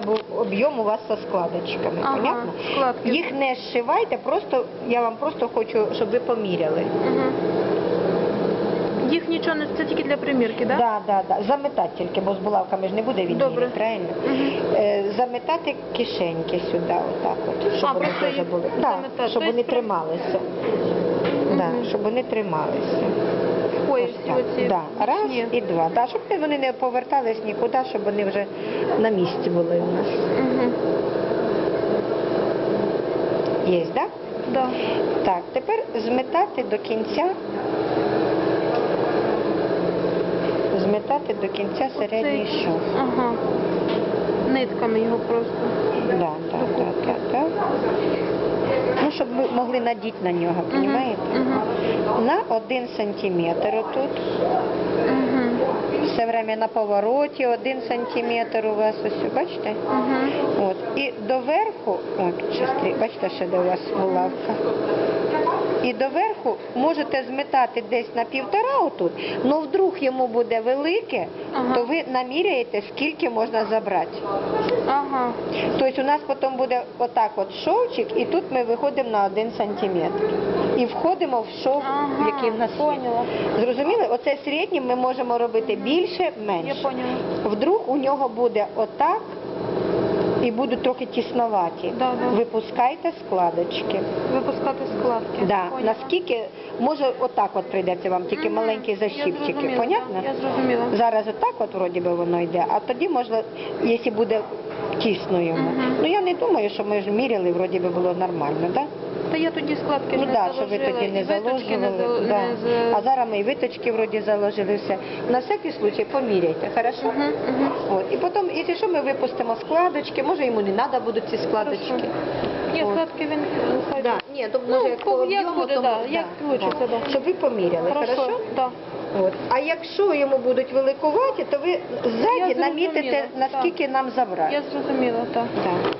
Був об'єм у вас со складочками, Ага, понятно? складки. Їх не зшивайте, просто я вам просто хочу, щоб ви поміряли. Угу. Їх нічого не це тільки для примірки, так? Да, да, да. Заметати тільки, бо з булавками ж не буде він Добре. правильно? Мгм. Е, заметати кишеньки сюди, отак от, щоб А, вони теж їх були. Да, щоб Тобто вони трималися. Да, щоб вони трималися. Ось так. оці. Да. Раз Ні. і два. Да, щоб вони не повертались нікуди, щоб вони вже на місці були у нас. Угу. Є, так? Да? Да. Так, тепер зметати до кінця. Зметати до кінця середній Оцей. шов. Ага. Нитками його просто. Да, да, да, да, да. Ну, щоб ми могли надіти на нього, розумієте? На один сантиметр отут. Угу. Все время на повороті один сантиметр у вас ось, бачите? Угу. От. І доверху, от, шестрі, бачите, ще де у вас булавка. І доверху можете зметати десь на півтора отут, але вдруг йому буде велике, Ага. то ви наміряєте, скільки можна забрати. Ага. Тобто у нас потім буде отак от шовчик, і тут ми виходимо на один сантиметр. І входимо в шов, Ага, який в нас є. поняла. Зрозуміли? Оце середнім ми можемо робити більше, менше. Я поняла. Вдруг у нього буде отак і будуть трохи тісноваті. Да, да. Випускайте складочки. Випускати складки. Да. Наскільки, може отак от прийдеться вам, тільки Мгм. маленькі Я защіпчики. зрозуміла, Понятно? да, Я зрозуміла. Зараз отак от вроді би воно йде, а тоді можна, якщо буде тісно йому. Мгм. Ну я не думаю, що ми ж міряли, вроді би було нормально, так? Та я тоді складки Ну не так, що ви тоді не виточки не заложували. за- да. не за- А зараз ми і виточки вроді заложили все. На всякий случай поміряйте, хорошо? Мгм, мгм. От. І потім, якщо що, ми випустимо складочки, може йому не треба будуть ці складочки. Хорошо. Ні, От. складки він хай. Да. Ні, то Ну, як по- об'єму, буде, то да, як получиться, да. Щоб ви поміряли, хорошо? Хорошо. Да. От. А якщо йому будуть великуваті, то ви ззаді намітите, наскільки нам забрати. Я зрозуміла, так. Так.